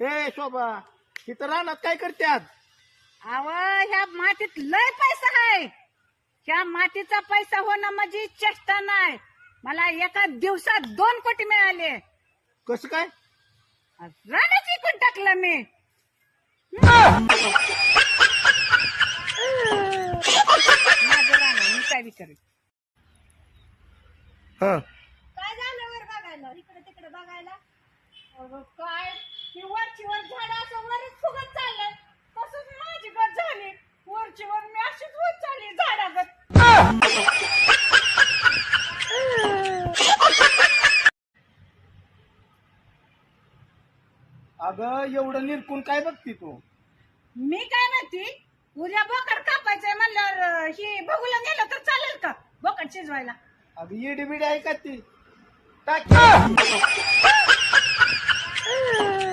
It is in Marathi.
ए शोभा इथं रानात काय करत्यात अव ह्या मातीत लय पैसा आहे. ह्या मातीचा पैसा होणं म्हणजे चेष्टा नाही. मला एका दिवसात दोन कोटी मिळाले. कसं काय? रानच विकून टाकलं मी. माझं रान आहे, मी काय विचारेन हा. काय झालं वर बघायला? इकडे तिकडे बघायला? अगं काय ही वरची वर झाड असं वरच फुगत चाललंय तसंच माझी गत झाली वरची वर मी अशीच वर चालली झाडागत अगं एवढं निरकून काय बघती तू? मी काय म्हणते उद्या बोकड कापायचंय म्हणल्यावर अं, ही बघूला गेलं तर चालेल का? बोकड शिजवायला. अगं येडी बिडी आहे का ती? टाक.